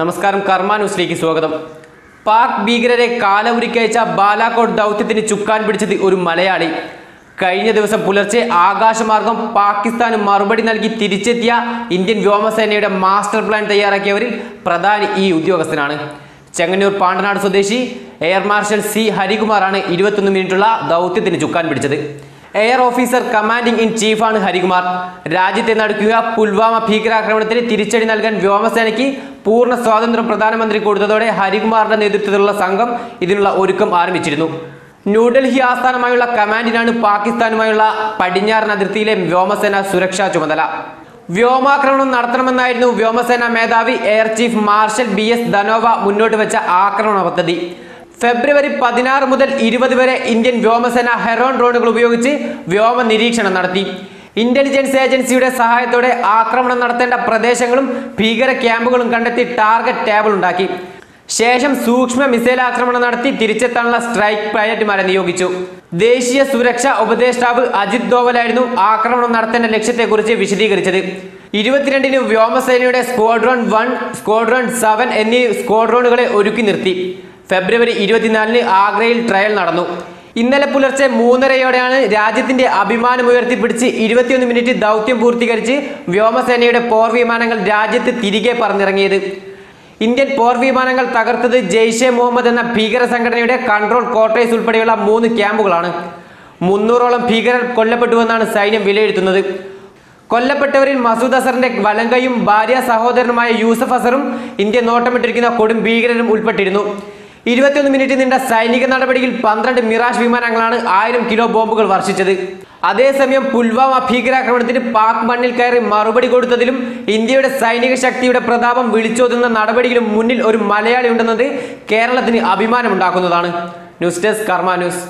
നമസ്കാരം കർമ്മ ന്യൂസിലേക്ക് സ്വാഗതം. പാക് ഭീകരരെ കാലവുരിക്കയച്ച ബാലാകോട്ട് ദൗത്യത്തിന് ചുക്കാൻ പിടിച്ചത് ഒരു മലയാളി. കഴിഞ്ഞ ദിവസം പുലർച്ചെ ആകാശമാർഗം പാകിസ്ഥാന് മറുപടി നൽകി തിരിച്ചെത്തിയ ഇന്ത്യൻ വ്യോമസേനയുടെ മാസ്റ്റർ പ്ലാൻ തയ്യാറാക്കിയവരിൽ പ്രധാനി ഈ ഉദ്യോഗസ്ഥനാണ്. ചെങ്ങന്നൂർ പാണ്ടനാട് സ്വദേശി എയർ മാർഷൽ സി ഹരികുമാറാണ് ഇരുപത്തൊന്ന് മിനിറ്റുള്ള ദൗത്യത്തിന് ചുക്കാൻ പിടിച്ചത്. എയർ ഓഫീസർ കമാൻഡിംഗ് ഇൻ ചീഫാണ് ഹരികുമാർ. രാജ്യത്തെ നടക്കുക പുൽവാമ ഭീകരാക്രമണത്തിന് തിരിച്ചടി നൽകാൻ വ്യോമസേനയ്ക്ക് പൂർണ സ്വാതന്ത്ര്യം പ്രധാനമന്ത്രി കൊടുത്തതോടെ ഹരികുമാറിന്റെ നേതൃത്വത്തിലുള്ള സംഘം ഇതിനുള്ള ഒരുക്കം ആരംഭിച്ചിരുന്നു. ന്യൂഡൽഹി ആസ്ഥാനമായുള്ള കമാൻഡിനാണ് പാകിസ്ഥാനുമായുള്ള പടിഞ്ഞാറൻ അതിർത്തിയിലെ വ്യോമസേന സുരക്ഷാ ചുമതല. വ്യോമാക്രമണം നടത്തണമെന്നായിരുന്നു വ്യോമസേന മേധാവി air chief marshal B S Dhanoa മുന്നോട്ട് വെച്ച ആക്രമണ പദ്ധതി. ഫെബ്രുവരി പതിനാറ് മുതൽ ഇരുപത് വരെ ഇന്ത്യൻ വ്യോമസേന ഹെറോൺ ഡ്രോണുകൾ ഉപയോഗിച്ച് വ്യോമ നിരീക്ഷണം നടത്തി. ഇന്റലിജൻസ് ഏജൻസിയുടെ സഹായത്തോടെ ആക്രമണം നടത്തേണ്ട പ്രദേശങ്ങളും ഭീകര ക്യാമ്പുകളും കണ്ടെത്തി ടാർഗറ്റ് ടേബിൾ ഉണ്ടാക്കി. ശേഷം സൂക്ഷ്മ മിസൈൽ ആക്രമണം നടത്തി തിരിച്ചെത്താനുള്ള സ്ട്രൈക്ക് പൈലറ്റുമാരെ നിയോഗിച്ചു. ദേശീയ സുരക്ഷാ ഉപദേഷ്ടാവ് അജിത് ദോവലായിരുന്നു ആക്രമണം നടത്തേണ്ട ലക്ഷ്യത്തെക്കുറിച്ച് വിശദീകരിച്ചത്. ഇരുപത്തിരണ്ടിന് വ്യോമസേനയുടെ സ്ക്വാഡ്രോൺ വൺ സ്ക്വാഡ്രോൺ സെവൻ എന്നീ സ്ക്വാഡ്രോണുകളെ ഒരുക്കി നിർത്തി. ഫെബ്രുവരി ഇരുപത്തിനാലിന് ആഗ്രയിൽ ട്രയൽ നടന്നു. ഇന്നലെ പുലർച്ചെ മൂന്നരയോടെയാണ് രാജ്യത്തിന്റെ അഭിമാനം ഉയർത്തിപ്പിടിച്ച് ഇരുപത്തിയൊന്ന് മിനിറ്റ് ദൗത്യം പൂർത്തീകരിച്ച് വ്യോമസേനയുടെ പോർ വിമാനങ്ങൾ രാജ്യത്ത് തിരികെ പറന്നിറങ്ങിയത്. ഇന്ത്യൻ പോർ വിമാനങ്ങൾ തകർത്തത് ജെയ്ഷെ മുഹമ്മദ് എന്ന ഭീകര സംഘടനയുടെ കൺട്രോൾ ക്വാർട്ടേഴ്സ് ഉൾപ്പെടെയുള്ള മൂന്ന് ക്യാമ്പുകളാണ്. മുന്നൂറോളം ഭീകരർ കൊല്ലപ്പെട്ടുവെന്നാണ് സൈന്യം വിലയിരുത്തുന്നത്. കൊല്ലപ്പെട്ടവരിൽ മസൂദ് അസറിന്റെ വലങ്കയും ഭാര്യ സഹോദരനുമായ യൂസഫ് അസറും ഇന്ത്യ നോട്ടമിട്ടിരിക്കുന്ന കൊടും ഭീകരരും ഉൾപ്പെട്ടിരുന്നു. ഇരുപത്തിയൊന്ന് മിനിറ്റ് നീണ്ട സൈനിക നടപടിയിൽ പന്ത്രണ്ട് മിറാഷ് വിമാനങ്ങളാണ് ആയിരം കിലോ ബോംബുകൾ വർഷിച്ചത്. അതേസമയം പുൽവാമ ഭീകരാക്രമണത്തിന് പാക് മണ്ണിൽ കയറി മറുപടി കൊടുത്തതിലും ഇന്ത്യയുടെ സൈനിക ശക്തിയുടെ പ്രതാപം വിളിച്ചോതുന്ന നടപടിയിലും മുന്നിൽ ഒരു മലയാളി ഉണ്ടെന്നത് കേരളത്തിന് അഭിമാനമുണ്ടാക്കുന്നതാണ്. News desk Karma news.